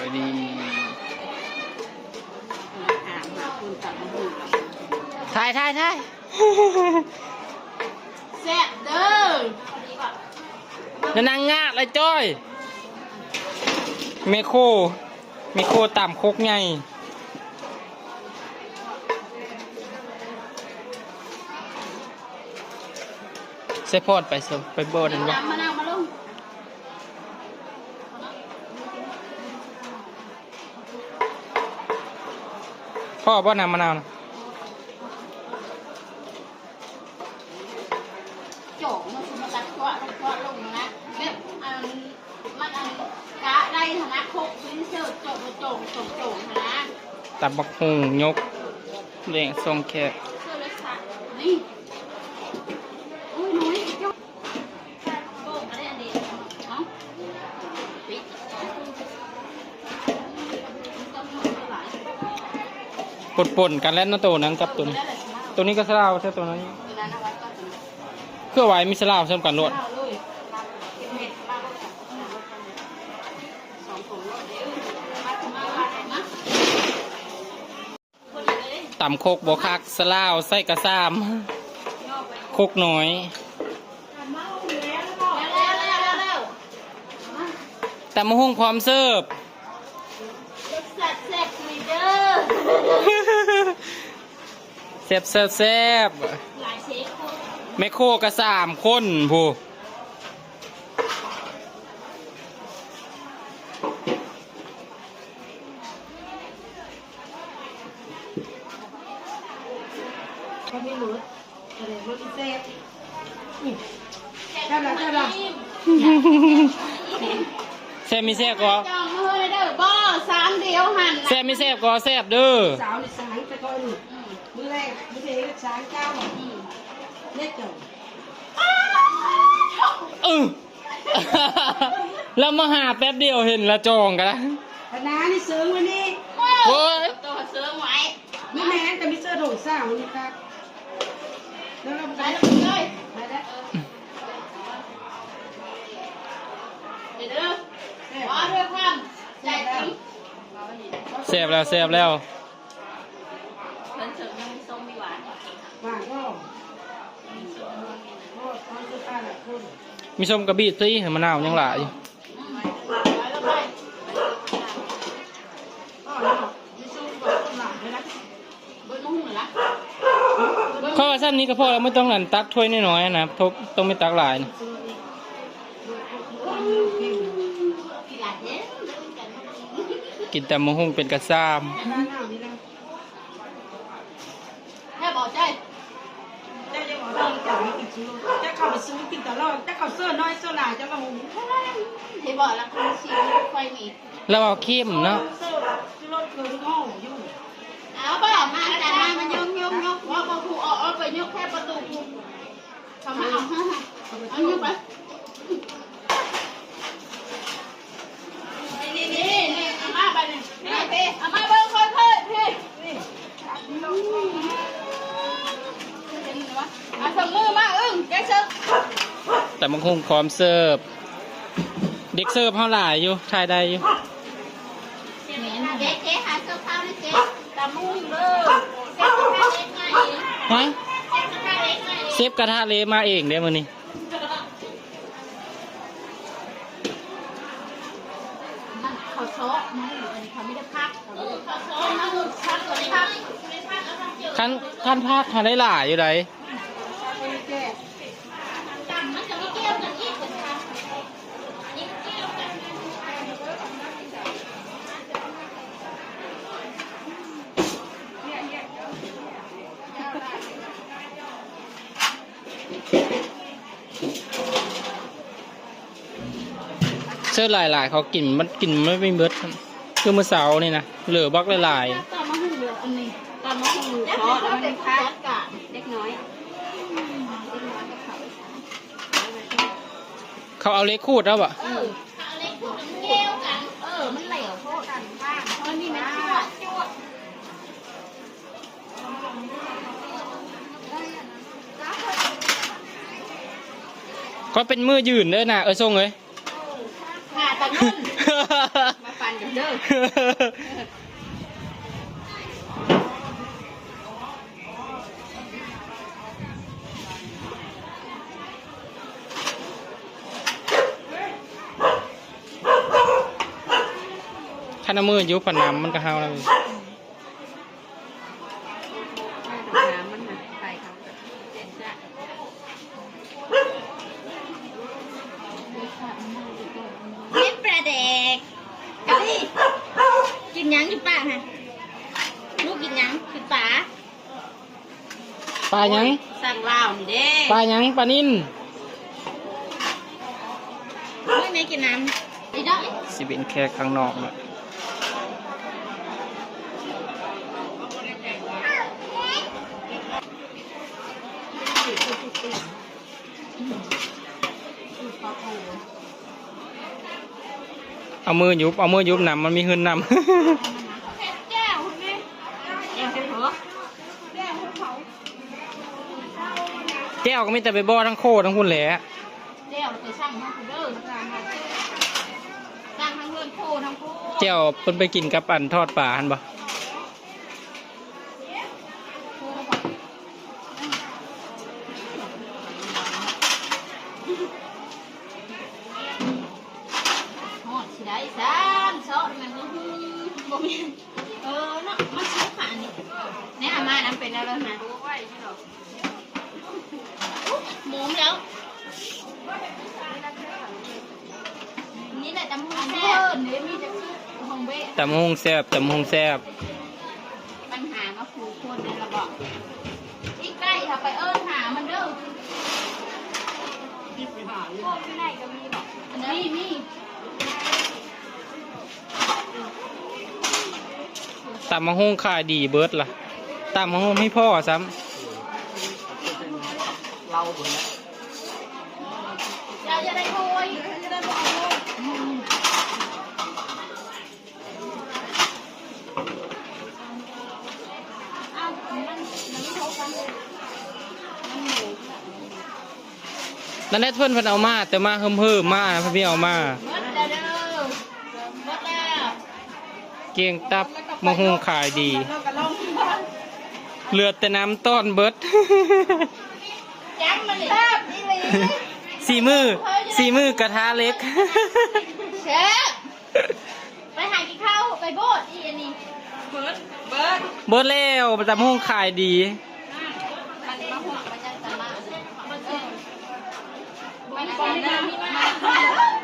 ายดีถามหาคนตัดมาหูกับถ่ายถ่ายถ่ายแซ่บเด้อจะนั่งงาเลยจ้อยเมโคเมโคต่ำโคกไงใส่พอดไปสิไปโบนนั่นบ่น้ำมะนาวมาลง พ่อบ่น้ำมะนาวนะโจกมันคือมาตัดตัวตัดตัวลงนะแบบอันมันอันกะได้ฐานะโคกชิ้นเสิร์ฟโจกโจกโจกโจกฐานะตับบักฮุงยกเลี้ยงทรงแขกเสิร์ฟเลยสัตว์นี่อุ้ยหนุ่ยโจกโจกอะไรอันนี้เนาะปิดต้องทำหลาย ปนปนกันแล้วนะตัวนั้นกับตัวนี้ตัวนี้ก็สลาวใช่ตัวนั้นตัวนี้เพื่อไว้มีสลาวสำกันรวดเอาเลยเก็บเห็ดมาแล้วกันสองถุงรถเดี๋ยวดเลนต่ำโคกบคักสลาวใส่กระซามโคกน้อยแต่มะฮุงพร้อมเสิร์ฟ เด็กสัตว์แซ่บลีเดอร์แซ่บแซ่บแซ่บหลายเชฟคนแม่โคกระสามคนผู้เขาไม่รู้อะไรรถอีเซ่แซ่บแล้วแซ่บแล้วแซ่บมีแซ่บก็ สามเดียวหันแซ่บมีแซ่บก็แซ่บเด้อสาวในสายไปก่อนมือแรกมือเทสายเก้าเล็กจังเออแล้วมาหาแป๊บเดียวเห็นละจองกันละคณะนี่ซื้อวันนี้โอ้ยตัวเสื้อไว้ไม่แม้แต่มิสเตอร์โถงสาวนี่ครับแล้วเราไปไปแล้วเลยไปแล้วเดี๋ยวเด้อขอด้วยความใจจริง แซ่บแล้วแซ่บแล้วเพิ่นเสริมยังมีส้มมีหวานว่างก็ก็ตอนจะป้าหลักคนมีส้มกระบี่ตีเห็นมะนาวยังหลายอยู่ไปแล้วไปก็เนาะมิสู้กับคนหลังเลยนะเบิ้ลมุ่งเหรอข้อสั้นนี้ก็พอแล้วไม่ต้องนั่นตักถ้วยน้อยๆนะทบต้องไม่ตักหลายนะ กี่หลานเนี้ยกินแต่มะฮุงเป็นกระซามหน้าหน้านี่นะแม่บอกใจเจ้าจะบอกว่าจะไม่กินซื้อจะเข้าไปซื้อกินตลอดจะเข้าเสื้อน้อยเสื้อหลายจะมาหุงที่บอกแล้วคือชีวิตไฟมีแล้วเอาเข้มเนาะเสื้อซื้อรถเกินห้องอยู่เอาไปออกมาแต่มามันยกยกยกว่าพอผูออกเอาไปยกแค่ประตูผูทำมาเอาฮะเอายกไปนี่นี่นี่เอามาไปนี่นี่พี่เอามาเบิ้งค่อยๆพี่นี่เห็นไหมเอา สมือมาอึ้งแกเชิญแต่มะฮุงพร้อมเสิร์ฟเด็กเสิร์ฟเท่าหลายอยู่ทายได้อยู่เจ๊เจ๊หาเสื้อผ้าเลยเจ๊ตามุ่งเลยเซ็ตกระทะเล็กไงฮะเซ็ตกระทะเล็กไงเซฟกระทะเละมาเองเด้อมื้อนี้มันเขาโชกมันเขาไม่ได้พักเขาโชกมันพักตัวนี้พักคันคันภาคหาได้หลายอยู่ไดมันจะไม่เกี่ยวกันอีกเป็นค่ะ เสื้อหลายๆ เขากินมันกินไม่ไม่เบิดคือมื้อเสาร์นี่นะเหลือบักหลายตามมาหูเหลืออันนี้ตามมาหูเพราะแล้วมันพักกะเล็กน้อยๆเขาเอาเล็กขูดแล้วบ่เออเอาเล็กพูดมันเกี่ยวกัน เออ มันเหลวโพดกันบ้างเพราะนี่มันจวดจวดก็เป็นมือยืนเด้อน่ะเออส่งเอ้ยหาตะ นมาปั่นกันเด้อขันเอามือยุบผันน้ำมันก็เฮาแล้ว น้ำมันมาไปเขาเจ็ดจ้ะเม็ดปลาแดกเอาดิกินหยังกินปลาฮะ ลูกกินหยังกินปลาปลาหยังสั่งลาวนี่เด้ปลาหยังปลานิ่นไม่ไม่กินน้ำไอ้ดอกสิเป็นแค่ข้างนอกนะเอามือยุบเอามือยุบนำมันมีหืนนแก้วคุณแม่แก้วเป็นหัวำ แก้วก็มีแต่ไปบ่อทั้งโคทั้งคุณแหละแก้วไปสั่งทั้งคุณเด้อสั่งทั้งเงินโคทั้งโคแก้วเพิ่นไปกินกับอันทอดปลาหันบ่ หอดสิได้สามซอสมันก็บ่มีเออเนาะมันซื้อผ่านนี่แนี่อามาน้ำเป็นอะไรนะ หมูแล้วนี่แหละจำของแม่เดี๋ยวมีจะของเบ้ตำฮงแซ่บตำฮงแซ่บปัญหามาคูคนในระบอกอีกใกล้ค่ะไปเอิ้นหามันเด้อโคตรไม่ได้ก็มีหรอกอันนี้มีตำมะฮงขายดีเบิดล่ะตำมะฮงไม่พ่อซ้เรา จะได้โอยจะได้บอกเลยเอามันมันไม่โทรกันมันหมูนั่นแหละเพิ่อนเพิ่นเอามาแต่มาเฮิมเฮิมมาเพิ่นพี่เอามาเบิดแล้วเด้อเบิดแล้วเกียงตับมะฮงขายดี เราก็ลองเลือแต่น้ำต้อนเบิดจังมันแซ่บอีหลี สีมือสีมือกระทะเล็ก เชฟไปหากินข้าวไปโบดอีอันนี้เบิร์ดเบิร์ดเบิดแล้วประจำห้องขายดี มันมาหัวมันจะสามารถมันเออมันก่อนนะมีมา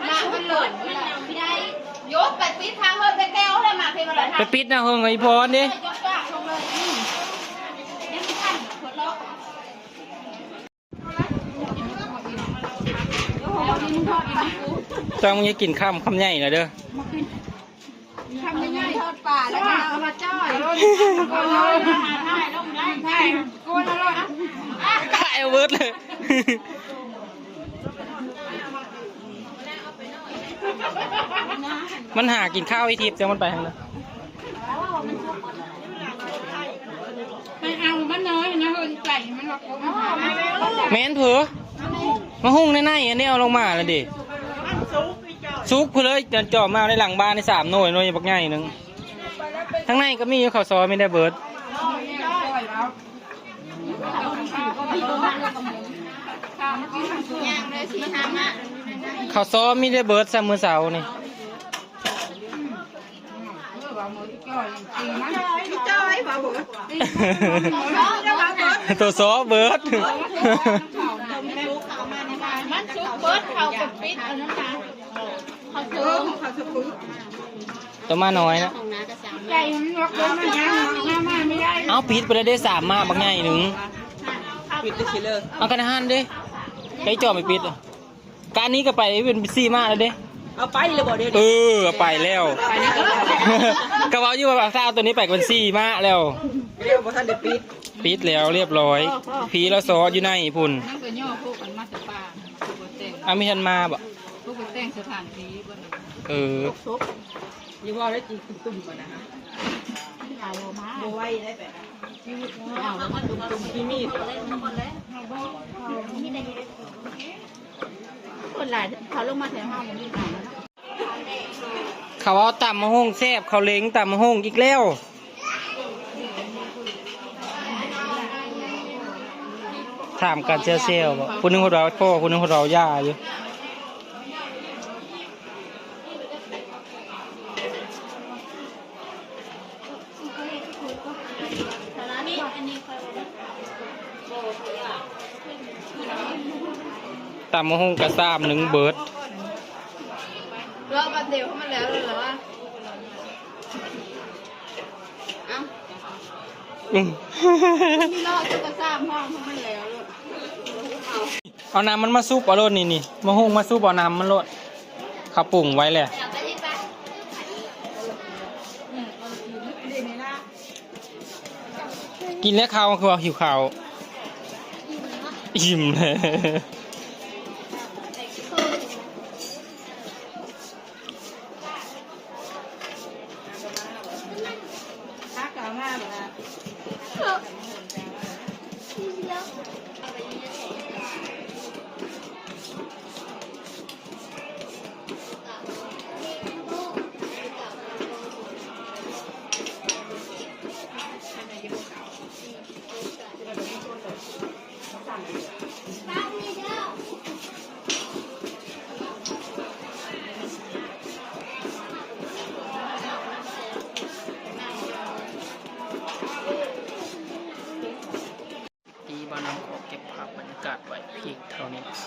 มามันหล่นมันยังไม่ได้ยกไปปิดทางเฮ้ยไปแก้วเลยมาเพลงอะไรไปปิดนะเฮงไอพรดิ ยกจ้าลงเลยนี่ยังไม่ทันขวดล็อก แล้องมึงจะกินข้ามคำใหญ่นะเด้อทำง่ายๆทอดป่าแล้วก็เอามาจ้อยก็เลยหาท่ายลงได้ท่ายกูอร่อยอะขายเอาเบิดเลยมันหากินข้าวไอทิพย์จังมันไปทางนั้นไม่เอามันน้อยนะเฮ้ยไก่มันบอกว่าแม่นเผือ มาหุ้งในในอันนี้เอาลงมาแล้วดิซุกเพื่อเลยจะจ่อมาในหลังบ้านในสามหน่วยหน่วยบักใหญ่หนึ่งทั้งในก็มีอยู่ข้าวซอยไม่ได้เบิดย่างเลยสีทำอะข้าวซอยไม่ได้เบิดซะมือเสาร์นี่พี่จ้อยมาบอกตัวซอเบิด มันซุปเบิร์ดเขากับปิดอันนั้นนะเขาซุป เขาจะปุ้ย ตัวมาน้อยนะ ของน้ากระสังไก่มันบอกว่ามันยังหน้ามาไม่ได้เอาปิดไปเลยได้สามมาบักใหญ่หนึ่งปิดได้ชิเลยเอากันหันเด้ไก่จ่อไม่ปิดอะการนี้ก็ไปเป็นสี่มาแล้วเด้เอาไปเลยบอกเดี๋ยวเออเอาไปแล้วกระเป๋าอยู่แบบถ้าเอาตัวนี้ไปเป็นสี่มาแล้วเรียกว่าท่านได้ปิดปิดแล้วเรียบร้อยผีแล้วซออยู่ในพุ่นนั่งก็ย่อพวกกันมาจากป่าพวกแต่งอามิทันมาบ่พวกแต่งสถานที่บน เอออย่าว่าได้จีตุ่มๆมานะฮะเอามาโบไว้ได้แบบเอามาตุ่มมีมีดคนหลายเขาลงมาแถวห้องมันมีหลายขเขาเอาตำมะฮุ่งแซ่บเขาเล้งตำมะฮุ่งอีกแล้วถามกันเซลเซลบอกคุณนึงคนเราพ่อคุณนึงคนเราย่าอยู่ นี่อันนี้ค่อย ตำมะฮุ่งกระซ้ำหนึ่งเบิร์ดรอบบัดเดียวเข้ามาแล้วเลยเหรอวะเอ้าอืมพี่รอดจะกระซ้ำห้องเข้ามาแล้วเลยเอาเอาน้ำมันมาซุปเอาโลดนี่นี่มะฮุ่งมาซุปเอาน้ำมันโลดเขาปรุงไว้แหละอยากไปที่ปะกินแล้วข้าวคือว่าหิวข้าว อิ่มเลย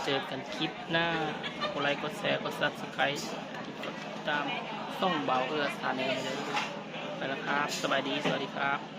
จอกันคลิปหน้ากดไลค์กดแชร์กดซับสไครต์กดติดตามส่องเบาเอื้อสถานีเลยไปแล้วครับ สบายดี สวัสดีครับ